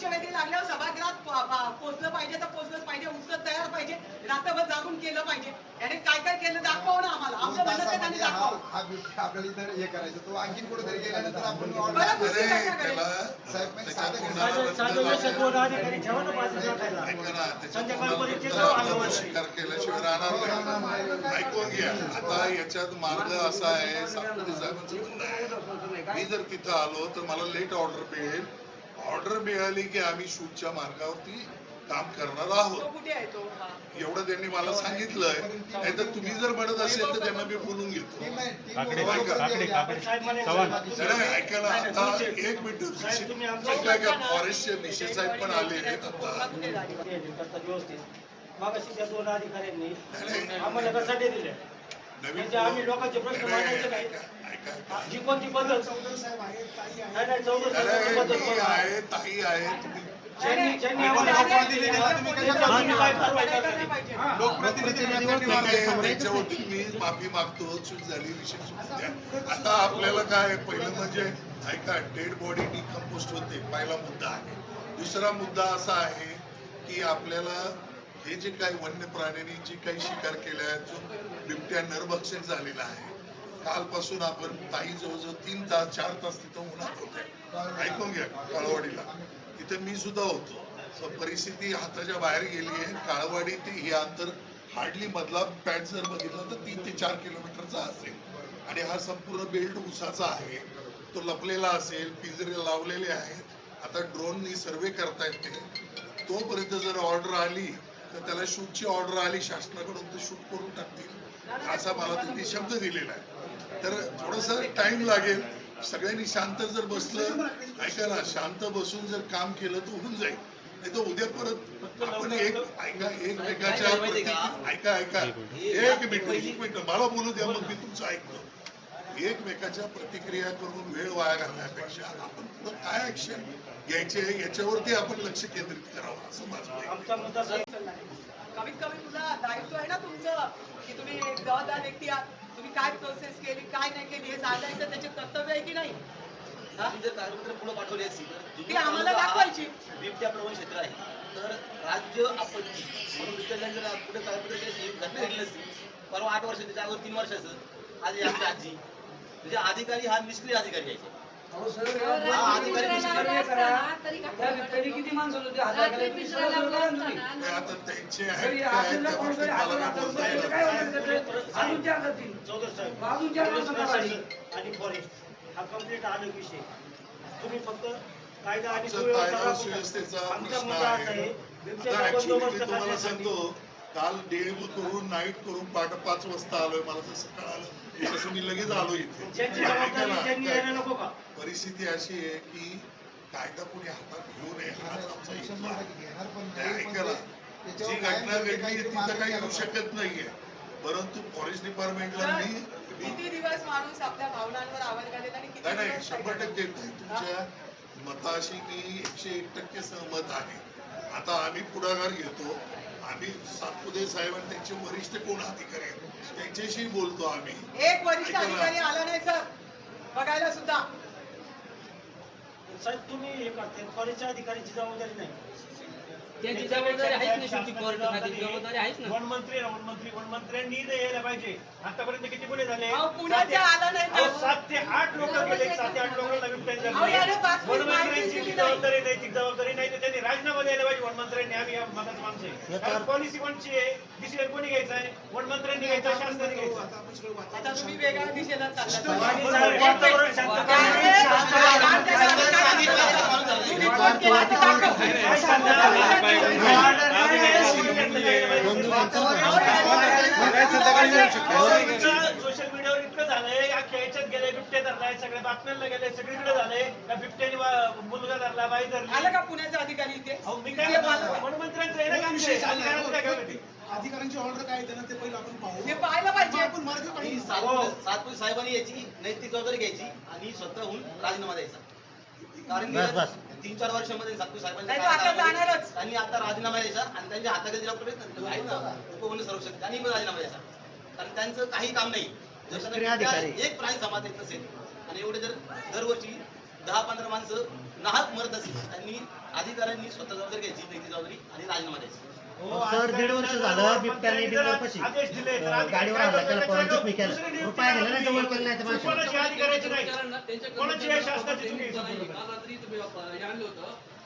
लक्ष वगैरे लागल्यावर सभागृहात पोहोचलं पाहिजे तर पोहोचलंच पाहिजे उत्तर तयार पाहिजे रात्रभर जागून केलं पाहिजे. याने काय काय केलं दाखव ना आम्हाला. आमचं म्हणणं असा ते त्यांनी हा दाखव. हा आपल्याला इथं हे करायचं तो आणखी कुठेतरी गेल्यानंतर आपण दुसरी साहेब, म्हणजे केल्याशिवाय राहणार नाही. ऐकून घ्या. आता याच्यात मार्ग असा आहे सातपुते साहेबांचं म्हणणं आहे. मी जर तिथं आलो तर मला लेट ऑर्डर मिळेल. ऑर्डर मिळाली की आम्ही शूटच्या मार्गावरती काम करणार आहोत. एवढं त्यांनी मला सांगितलंय. नाही तर तुम्ही जर म्हणत असेल तर त्यांना मी बोलून घेतो. ऐका. ना आता एक मिनिट. का? फॉरेस्टचे निशे साहेब पण आलेले आहेत आता. नवीन म्हणजे आम्ही लोकांचे प्रश्न जी कोणती पद्धत. आहे ताई आहे. लोकप्रतिनिधी मी माफी मागतो चूक झाली द्या. आता आपल्याला काय आहे, पहिलं म्हणजे ऐका डेड बॉडी डिकम्पोस्ट होते पहिला मुद्दा आहे. दुसरा मुद्दा असा आहे की आपल्याला हे जे काही वन्य प्राण्यांनी जी काही शिकार केल्या आहेत जो बिबट्या नरभक्षक झालेला आहे कालपासून आपण ताई जवळजवळ तीन तास चार तास तिथं उन्हात होते. ऐकून घ्या काळवाडीला. तिथे मी सुद्धा होतो. तर परिस्थिती हाताच्या बाहेर गेली आहे. काळवाडी ते हे अंतर हार्डली मधला पॅट जर बघितला तर तीन ते चार किलोमीटरचा असेल. आणि हा संपूर्ण बेल्ट उसाचा आहे. तो लपलेला असेल पिंजरे लावलेले आहेत. आता ड्रोननी सर्वे करतायत ते. तोपर्यंत जर ऑर्डर आली तर त्याला शूटची ऑर्डर आली शासनाकडून ते शूट करून टाकतील. असा मला त्यांनी शब्द दिलेला आहे. तर थोडस टाइम लागेल. सगळ्यांनी शांत जर बसलं ऐका ना शांत बसून जर काम केलं तर होऊन जाईल. नाही तर उद्या परत आपण एक ऐका एकमेकाच्या ऐका ऐका. एक मिनिट एक मिनिट. मला बोलू द्या मग मी तुमचं ऐकतो. एकमेकाच्या प्रतिक्रिया करून वेळ वाया घालण्यापेक्षा आपण पुढं काय ऍक्शन घ्यायचे याच्यावरती आपण लक्ष केंद्रित करावं असं माझं कमीत कमी तुला दायित्व आहे ना तुमचं की तुम्ही एक जबाबदार व्यक्ती आहात. तुम्ही काय प्रोसेस केली काय नाही केली हे सांगायचं त्याचे कर्तव्य आहे की नाही? हा? तुम्ही जर कागदपत्र पुढे पाठवली असती तर ती जुनी आम्हाला तालुका दाखवायची. बिबट्या प्रवण क्षेत्र आहे. तर राज्य आपत्ती म्हणून बिबट्याला जर पुढे कागदपत्र केली असती, घटना घडली नसती परवा आठ तीन वर्षाचं आज हे आमची आजी. म्हणजे अधिकारी हा निष्क्रिय अधिकारी आहे. हा अधिकारी निष्क्रिय किती माणसं होती? चौधरी साहेब आणि फॉरेस्ट हा विषय. तुम्ही फक्त कायदा आणि सुव्यवस्थेचा प्रश्न आहे. आता ऍक्च्युली मी तुम्हाला सांगतो काल डे करून नाईट करून पहाटे पाच वाजता आलोय. मला जसं कळालं तसं मी लगेच आलो इथे. परिस्थिती अशी आहे की कायदा कोणी हातात घेऊ नये हाच आमचा इच्छा शंभर आहे. टक्के घेणार पण ते नाही. ऐका ना, पण जी घटना घडली तिथं काही येऊ शकत नाहीये. परंतु फॉरेस्ट डिपार्टमेंटला मी किती दिवस माणूस आपल्या भावनांवर आवाज घालेल आणि किती नाही नाही दिवस शंभर टक्के तुमच्या मताशी मी एकशे एक टक्के सहमत आहे. आता आम्ही पुढाकार घेतो. आम्ही सातपुते साहेब आणि त्यांचे वरिष्ठ कोण अधिकारी आहेत? त्यांच्याशी बोलतो आम्ही. एक वरिष्ठ ऐका ना. अधिकारी आला नाही सर. बघायला सुद्धा. साहेब तुम्ही हे करते फॉरेस्टच्या अधिकारीची जबाबदारी नाही. त्यांची जबाबदारी आहेच ना शेवटी कोर्टाची जबाबदारी आहेच ना. वन मंत्री आहे, वन मंत्री वन मंत्र्यांनी इथे यायला पाहिजे. आतापर्यंत किती गुन्हे झाले? अहो, पुण्याचा आला नाही अहो, सात ते आठ लोक गेले. सात ते आठ लोकांना बिबट्याने अहो, याने धरले. पाच मिनिट वन माहिती मंत्र्यांची दिली जी नाही. जबाबदारी नैतिक जबाबदारी नाही तर त्यांनी राजीनामा द्यायला पाहिजे वन मंत्र्यांनी आम्ही या मताचं माणसं आहे कारण पॉलिसी कोणची आहे डिसिजन कोणी घ्यायचा आहे वन मंत्र्यांनी घ्यायचा शासनाने घ्यायचा आता तुम्ही वेगळ्या दिशेला चालला आणि साहेब, बिबटे धरलाय सगळ्या बातम्यांना गेले सगळीकडे झालंय त्या बिबट्याने मुलगा धरला बाई धरली. आलं का पुण्याचा अधिकारी इथे? अहो मी काय म्हणतो, वनमंत्र्यांचं आहे ना काम ते. अधिकाऱ्यांचं काय काम आहे ते? अधिकाऱ्यांची ऑर्डर काय येते ना ते पहिलं आपण पाहू. हे पाहायला पाहिजे. आपण मार्ग आणि काढू सातपुते सातपुते साहेबांनी याची नैतिक जबाबदारी घ्यायची आणि स्वतःहून राजीनामा द्यायचा. कारण की तीन चार वर्षामध्ये सातपुते साहेबांनी नाही तर आता जाणारच. त्यांनी आता राजीनामा द्यायचा आणि त्यांच्या हाताखाली जबाबदारी आहेत ना उपवन संरक्षक. त्यांनी पण राजीनामा द्यायचा. कारण त्यांचं काही काम नाही. एक प्राणी समाज येत नसेल आणि एवढे जर दरवर्षी दहा पंधरा माणसं नाहक मरत असेल त्यांनी अधिकाऱ्यांनी स्वतः जबाबदारी घ्यायची नैतिक जबाबदारी आणि राजीनामा द्यायचा. हो, सर दीड वर्ष झालं बिबट्याने गाडीवर करतात? त्याला त्याच्यावर? फोरेन्सिक मी केलं दुसरी नियुक्ती रुपया दिला नाही जवळ करायची. केलं नाही. तर. कोणाची अधिकाऱ्याची नाही कोणाची शासनाची चुकी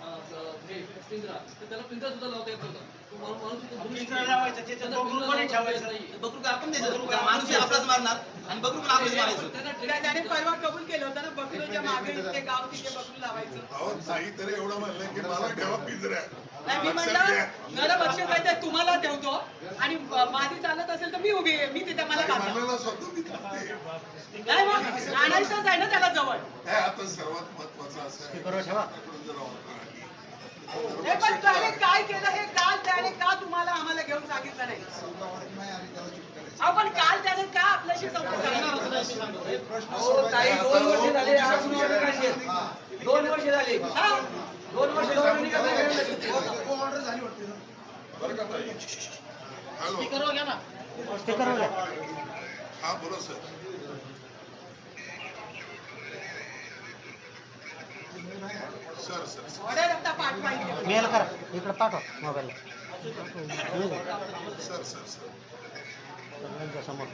हे पिंजरा. तर त्याला पिंजरा सुद्धा लावता येत नव्हता. माणूस- लावायचा, त्याच्यात त्यांना बकरू पिंजरा कोणी लावता येत ठेवायचं? नाहीये. बकरू काय आपण द्यायचं माणूस आपलाच मारणार आणि बकरू पण आपलंच मारायचं? त्यांना त्या- त्याने परवा कबूल केलं होतं ना बकरीच्या मागे ते गाव तिथे बकरू लावायचं. अहो ताई तरी एवढं म्हणलं की मला ठेवा पिंजऱ्या. नाही मी. म्हटलं मला बक्षीस आहे ते तुम्हाला ठेवतो आणि माझी चालत असेल तर मी उभी आहे. मी तिथे मला. नाही मग आणायचंच आहे ना त्याला. हे आता सर्वात महत्वाचं असं आहे. जर हे पण त्याने काय केलं हे काल त्याने का तुम्हाला आम्हाला घेऊन सांगितलं नाही. अहो पण काल त्याने का आपल्याशी संपर्क साधला? प्रश्न अहो, ताई, सोडवायचा. दोन वर्ष झाले, काढली आहे. हा. दोन वर्ष झाली. हा? दोन वर्ष नाही हॅलो. हा बोला सर. मेल करा, इकडे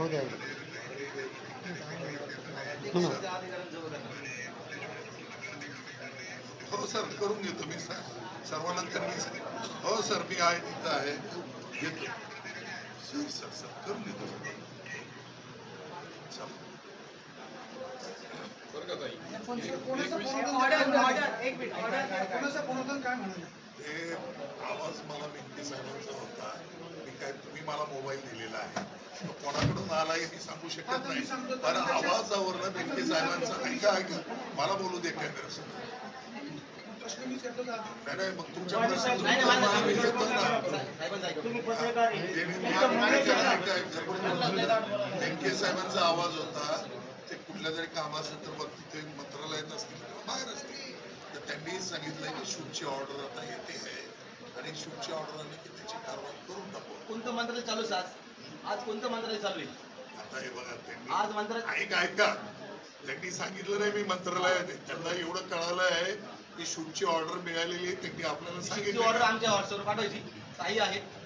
द्या हो सर करून घेतो मी सर हो सर, मी आहे, तिथं घेतो सर सर सर सर. चला. बरं का ताई हे आवाज मला व्यक्ती साहेबांचा होता मी काय तुम्ही मला मोबाईल दिलेला आहे तो कोणाकडून आला हे मी सांगू हा, शकत नाही पण आवाजावरनं व्यक्ती साहेबांचा ऐका ऐका मला बोलू दे कॅमेरा? नाही नाही मग तुमच्या नाही, प्रश्न नाही, नाही, तुमचा आम्ही नाही, घेतो ना साहेबांचं ऐका. तुम्ही पत्रकार आहे. ते मी- ऐका, ऐका, ऐका. व्यंके साहेबांचा आवाज होता कुठल्या तरी काम असेल तर मग तिथे मंत्रालयात असतील किंवा बाहेर असतील. तर त्यांनी सांगितलंय की शूटची ऑर्डर आता येते आहे. आणि शूटची ऑर्डर आली की त्याची कारवाई करून टाकू कोणतं मंत्रालय चालू आहे आज? आज कोणतं मंत्रालय चालू आहे? आता हे बघा त्यांनी आज मंत्रालय ऐका ऐका. त्यांनी सांगितलं नाही मी मंत्रालयात. आहे त्यांना एवढं कळालं आहे की शूटची ऑर्डर मिळालेली आहे त्यांनी आपल्याला सांगितलं ऑर्डर आमच्या व्हॉट्सअपवर पाठवायची. काही आहेत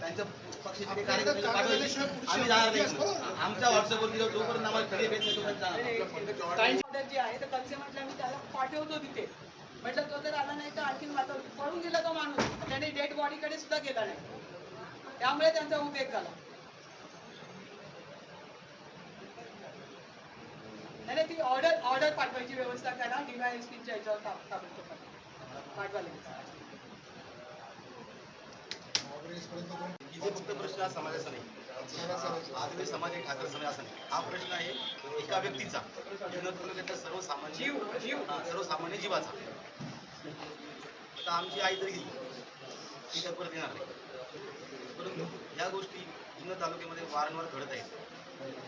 त्यांच्या पक्षाचे कार्यकर्ते पाठवायची आम्ही जाणार नाही. आमच्या व्हॉट्सअपवर जोपर्यंत आम्हाला नाही. तोपर्यंत जी आहे तर कन्से म्हटलं मी त्याला पाठवतो तिथे. म्हटलं तो जर आला नाही तर आणखीन वातावरण पळून गेला तो माणूस. त्याने डेड बॉडीकडे सुद्धा गेला नाही. त्यामुळे त्यांचा उद्रेक झाला. नाही नाही, ती ऑर्डर ऑर्डर पाठवायची व्यवस्था करा. डीवायएसपीच्या याच्यावर पाठवा. पाठवा इथे फक्त प्रश्न हा समाजाचा नाही. आज मी समाज एक ठाकर समाज असा नाही. हा प्रश्न आहे एका व्यक्तीचा. सर्वसामान्य जीव जीव. हा, सर्वसामान्य जीवाचा. आता आमची आई तरी गेली. ती तर परत येणार नाही. परंतु ह्या गोष्टी जुन्नर तालुक्यामध्ये वारंवार घडत आहेत.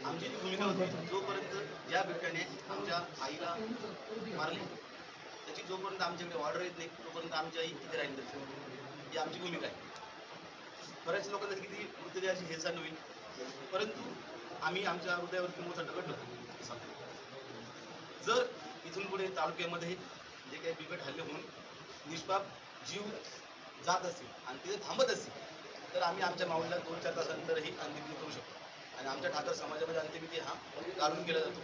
आमची जी भूमिका होती जोपर्यंत या बिबट्याने आमच्या आईला मारले त्याची जोपर्यंत आमच्याकडे ऑर्डर येत नाही तोपर्यंत आमची आई तिथे राहील ही आमची भूमिका आहे. बऱ्याच लोकांना किती मृतदेहाची हेळसांड होईल. परंतु आम्ही आमच्या हृदयावरती मोठा दगड ठेवतो. जर इथून पुढे तालुक्यामध्ये जे काही बिकट हल्ले होऊन निष्पाप जीव जात असेल आणि तिथे थांबत असेल तर आम्ही आमच्या माऊलीला दोन चार तासानंतरही अंत्यविधी करू शकतो. आणि आमच्या ठाकर समाजामध्ये अंत्यविधी हा काढून केला जातो.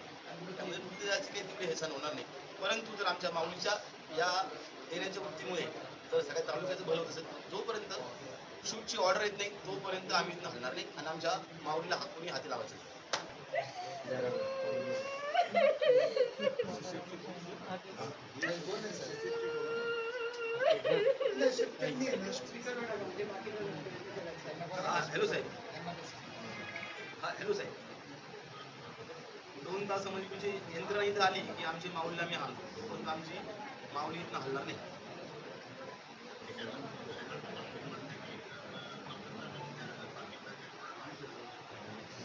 त्यामुळे मृतदेहाची काही तिकडे हेसान होणार नाही. परंतु जर आमच्या माऊलीच्या या देण्याच्या वृत्तीमुळे जर सगळ्या तालुक्याचं भलं होत असेल जोपर्यंत शूटची ऑर्डर येत नाही तोपर्यंत आम्ही इथून हलणार नाही आणि आमच्या माऊलीला हात कोणी हाती लावायचं आहे हॅलो साहेब. हा हॅलो साहेब. दोन तासामध्ये म्हणजे तुमची यंत्रणा इथं आली की आमची माऊलीला आम्ही हालतो पण आमची माऊली इथनं हलणार नाही.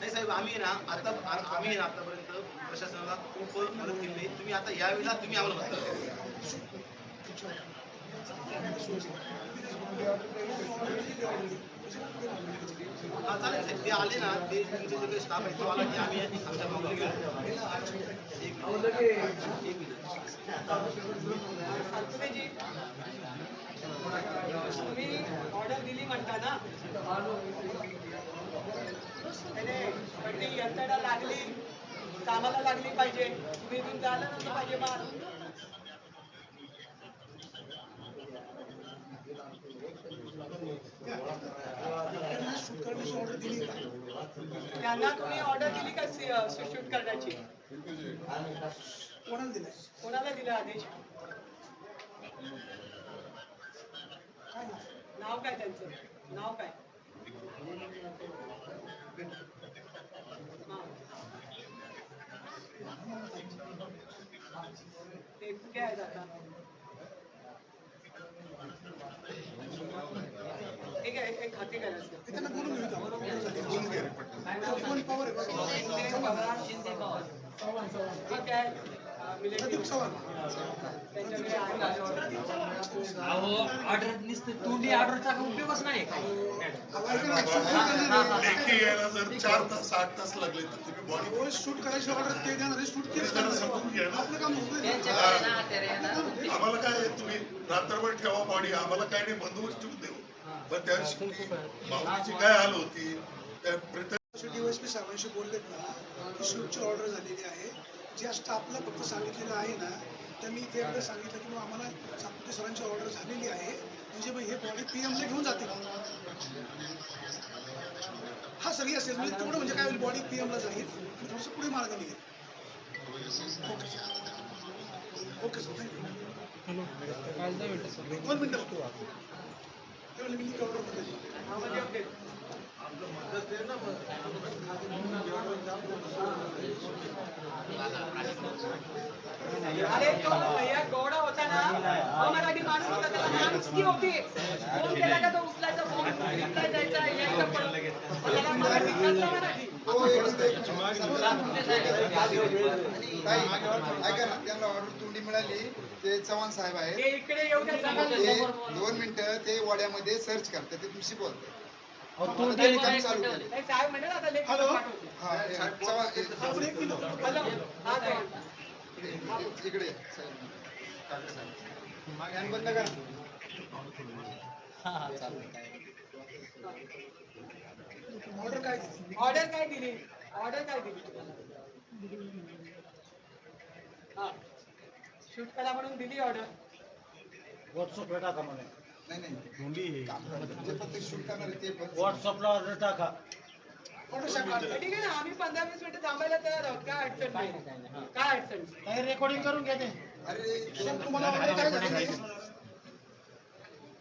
नाही साहेब, आम्ही ना आता आम्ही ना आतापर्यंत प्रशासनाला खूप मदत केली. तुम्ही आता यावेळेला तुम्ही आम्हाला ऑर्डर दिली म्हणता ना? पण ती यंत्रणा लागली. कामाला लागली पाहिजे. तुम्ही इथून जायला नसलं पाहिजे माल. त्यांना दिली तुम्ही ऑर्डर दिली का शूट करण्याची? कोणाला दिलाय? कोणाला दिला आदेश? नाव काय त्यांचं? नाव काय? ठीक आहे एक खाते करायचं. अहो ऑर्डर नुसतं. ऑर्डरचा उपयोगच नाही. यायला जर चार तास आठ तास लागले तर तुम्ही बॉडी शूट करायची ऑर्डर ते देणार आहे शूट. आपलं काम आम्हाला काय तुम्ही रात्रभर ठेवा बॉडी आम्हाला काय नाही बंदोबस्त ठेवून देऊ. पण त्या माऊलीची काय हाल होती? त्या प्रत्येक डीवायसपी साहेबांशी बोललेत ना की शूटची ऑर्डर झालेली आहे. ज्या स्टाफला फक्त सांगितलेलं आहे ना त्यांनी इथे एकदा सांगितलं की बुवा आम्हाला सातपुते सरांची ऑर्डर झालेली आहे. म्हणजे मग हे बॉडी पी एमला घेऊन जाते हा सगळी असेल म्हणजे तेवढं म्हणजे काय होईल बॉडी पी एमला जाईल आणि थोडंसं पुढे मार्ग निघेल. Okay sir okay sir. Thank you दोन मिनटं. ते म्हणले मी ऑर्डरमध्ये. अरे तो भैया गोडा होता ना तो मराठी माणूस होता त्याला होती. फोन केला का तो उचलायचा फोन द्यायचा यायचं. त्याला मराठी कसला मराठी. ताई, ऐका ना त्यांना ऑर्डर तुंडी मिळाली ते चव्हाण साहेब आहेत इकडे ते दोन मिनिटं ते वाड्यामध्ये सर्च करतात. ते तुमची बोलतात. हॅलो? इकडे- बंद करा. ऑर्डर काय? दिली ऑर्डर काय दिली? ऑर्डर काय दिली? हा. शूट करा म्हणून दिली ऑर्डर व्हॉट्सअपला टाका मला नाही नाही. काम करतात. जे फक्त शूट करणार आहे ते पण व्हॉट्सअपला ऑर्डर टाका. ठीक आहे ना आम्ही पंधरा वीस मिनिटं थांबायला तयार आहोत. काय अडचण नाही. काय अडचण नाही. रेकॉर्डिंग करून घ्या ते. अरे तुम्हाला ऑर्डर काय आहे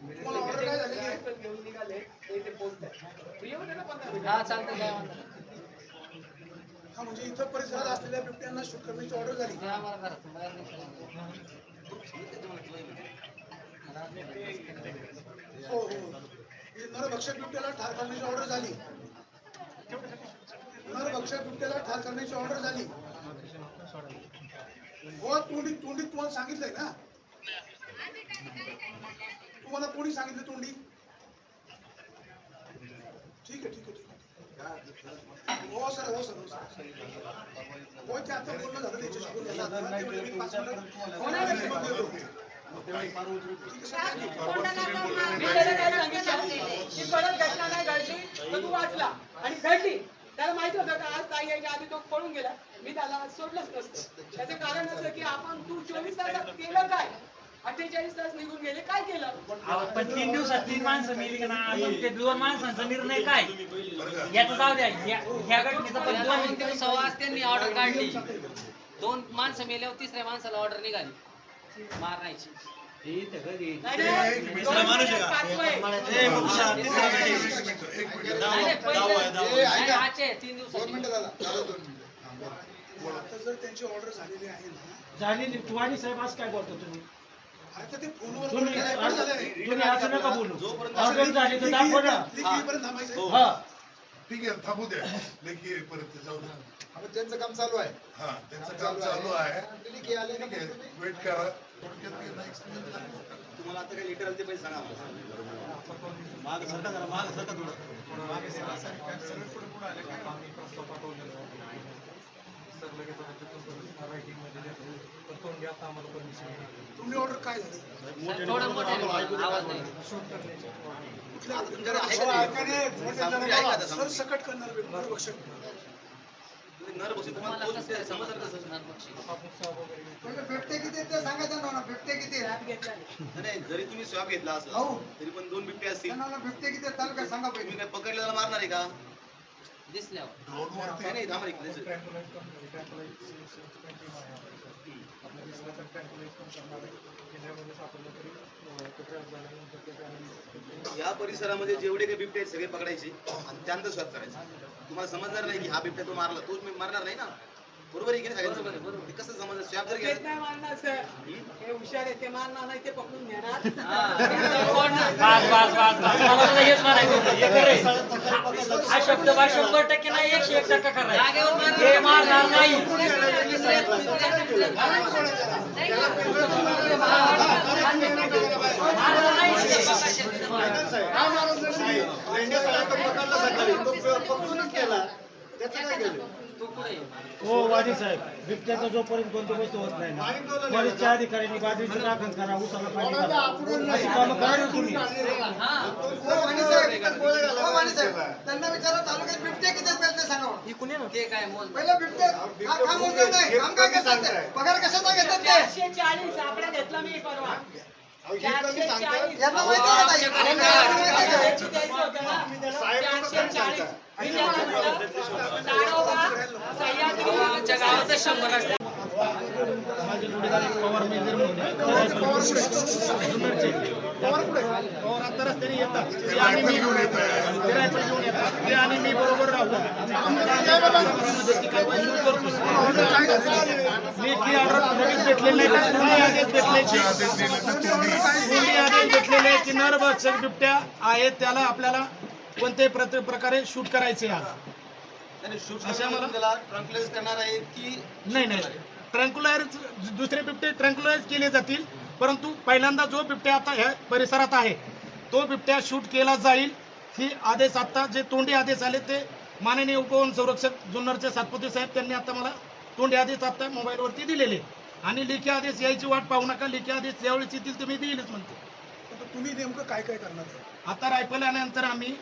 तुम्हाला ऑर्डर काय रायफल घेऊन निघाले. ते इथे पोहोचताय येऊ दे ना पंधरा मिनिटं. हा चालतं काय हा म्हणजे इथं परिसरात असलेल्या बिबट्यांना शूट करण्याची ऑर्डर झाली. हो हो. नरभक्षक बिबट्याला ठार करण्याची ऑर्डर झाली. नरभक्षक बिबट्याला ठार करण्याची ऑर्डर झाली. हो तोंडी तोंडी तुम्हाला सांगितलंय ना? तुम्हाला कोणी सांगितलं तोंडी? ठीक आहे ठीक आहे ठीक आहे. हो सर हो सर हो सर. हो ते आता बोलणं झालं त्याच्याशी. बोलणं झालं. ते म्हणजे मी पाच मिनिटात मी त्याला काय सांगितलं की परत घटना नाही घडली तर तू वाचला आणि घडली त्याला माहीत होतं का आज ताई यायच्या आधी तो पळून गेला मी त्याला सोडलंच नसतं त्याचं कारण असं की आपण तू चोवीस तासात केलं काय अठ्ठेचाळीस तास निघून गेले काय केलं पण तीन दिवसात तीन माणसं मिली का ना? पण ते दोन माणसांचा निर्णय काय? याचा जाऊ द्या. ह्या घटनेचा पण दोन दोन त्यांनी ऑर्डर काढली. दोन माणसं मेल्यावर तिसऱ्या माणसाला ऑर्डर निघाली. आहे. ए, तीन दोन झाला. झालं दोन मिनिटं. आता जर त्यांची ऑर्डर झालेली आहे ना झालेली. साहेब आज काय बोलतो तुम्ही? आता ते फोनवर तुम्ही बोलणं काय पण झालंय. तुम्ही असं नका बोलू. जोपर्यंत ऑर्डर झाली तर दाखव ना. लेखीपर्यंत थांबायचं. हा. ठीक आहे थांबू द्या लेखी येईपर्यंत जाऊ द्या आता त्यांचं काम चालू आहे. हा त्यांचं काम चालू आहे. लेखी आले ना ठीक आहे वेट करा थोडक्यात नाही. तुम्हाला आता काही लिटर ते पैसे सांगा आम्हाला. माग सरका जरा माग सरका थोडं. मागे सरका. सगळे पुढे पुढे आले काय? ऑर्डर काय झाली थोडं मोठं आवाज नाही. आता तुमच्याकडे आहे का ते? सामग्री आहे का आता सर सामग्री? सकट करणार भेटणार बक्षक तुम्ही नर बसू तुम्हाला तोच ते समजलं कसं? म्हणजे बिबटे किती ते सांगायचं ना बिबटे किती त्यात घेतला नाही. नाही, नाही जरी तुम्ही स्वॅब घेतला असला हो. तरी पण दोन बिबटे असतील. त्यांना बिबटे किती तालुक्यात सांगा तुम्ही पहिले. काय पकडलेला मारणार आहे का? नाही नाही. या परिसरामध्ये जेवढे काही बिबटे आहेत सगळे पकडायचे आणि त्यानंतर स्वॅब करायचे. तुम्हाला समजणार नाही की हा बिबट्या तो मारला तोच मी मारणार नाही ना? बरोबर आहे की नाही सगळ्यांचं? ते कसं समजलं स्वॅब जर घ्यायचं नाही मानणार सर हे हुशार आहे ते मानणार नाही ते पकडून घेणार. बस बस बस बस. मला सुद्धा हेच म्हणायचं होतं. हे खरं आहे. हा शब्द बा शंभर टक्के नाही एकशे एक टक्का खरं आहे. हे मारणार नाही. मारणार नाही. हो वादी साहेब बिबट्याचा जोपर्यंत बंदोबस्त होत नाही ना वरिष्ठ अधिकाऱ्यांनी बाजरीची राखण करा उसाला पाणी अशी कामं करा ना तुम्ही. हो, वाणी साहेब, हो, वाणी साहेब, त्यांना विचारा तालुक्यात बिबटे किती आहेत ते सांगा पहिलं बिबटे हा काम होत नाही. काम काय करतात ते? पगार कशाचा घेतात ते? चारशे चाळीस आकडा घेतला मी परवा. चारशे चाळीस. यांना माहिती आहे का ताई? यांना माहिती आहे का? द्यायचं होतं. ना चारशे चाळीस. मी त्यांना म्हटलं, ताडोबा, सह्याद्री. आमच्या गावातच शंभर असते माझे जोडीदार एक पवार मेजर म्हणून आहे. जुन्नरचे. पवार आता रस्त्याने येतात ते आणि मी घेऊन येत आहे ते रायफल घेऊन येतात ते आणि मी बरोबर राहतो आमच्या ती कारवाई सुरू करतो. लेखी ऑर्डर लगेच भेटलेले आदेश भेटले आदेश बिबट्या आहेत त्याला आपल्याला कोणत्याही प्रकारे शूट करायचे आज अशा मला- करणार आहेत की नाही नाही ट्रँक्युलायर दुसरे बिबटे ट्रँक्युलाइज केले जातील. परंतु पहिल्यांदा जो बिबट्या आता ह्या परिसरात आहे तो बिबट्या शूट केला जाईल. ही आदेश आता जे तोंडी आदेश आले ते माननीय उपवन संरक्षक जुन्नरचे सातपुते साहेब त्यांनी आता मला तोंडी आदेश आता मोबाईलवरती दिलेले. आणि लेखी आदेश यायची वाट पाहू नका लेखी आदेश ज्यावेळेस येतील ते मी देईलच म्हणते. तुम्ही नेमकं काय काय करणार? आता रायफल आल्यानंतर आम्ही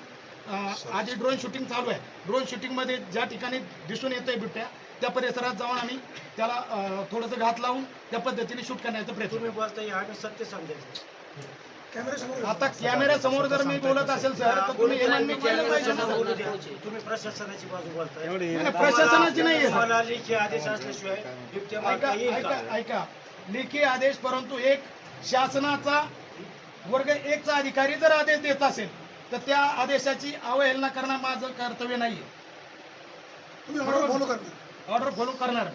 आधी ड्रोन शूटिंग चालू आहे. ड्रोन शूटिंगमध्ये ज्या ठिकाणी दिसून येतोय बिबट्या त्या परिसरात जाऊन आम्ही त्याला थोडंसं घात लावून त्या पद्धतीने शूट करण्याचा प्रयत्न बोलता सत्य समजायचं आता कॅमेरा समोर जर मी बोलत असेल सर तर तुम्ही हे प्रशासनाची बाजू बोलताय. प्रशासनाची नाही लेखी आदेश असल्याशिवाय ऐका लेखी आदेश परंतु एक शासनाचा वर्ग एकचा अधिकारी जर आदेश देत असेल तर त्या आदेशाची अवहेलना करणं माझं कर्तव्य नाहीये. तुम्ही फॉलो करणार. ऑर्डर फॉलो करणार.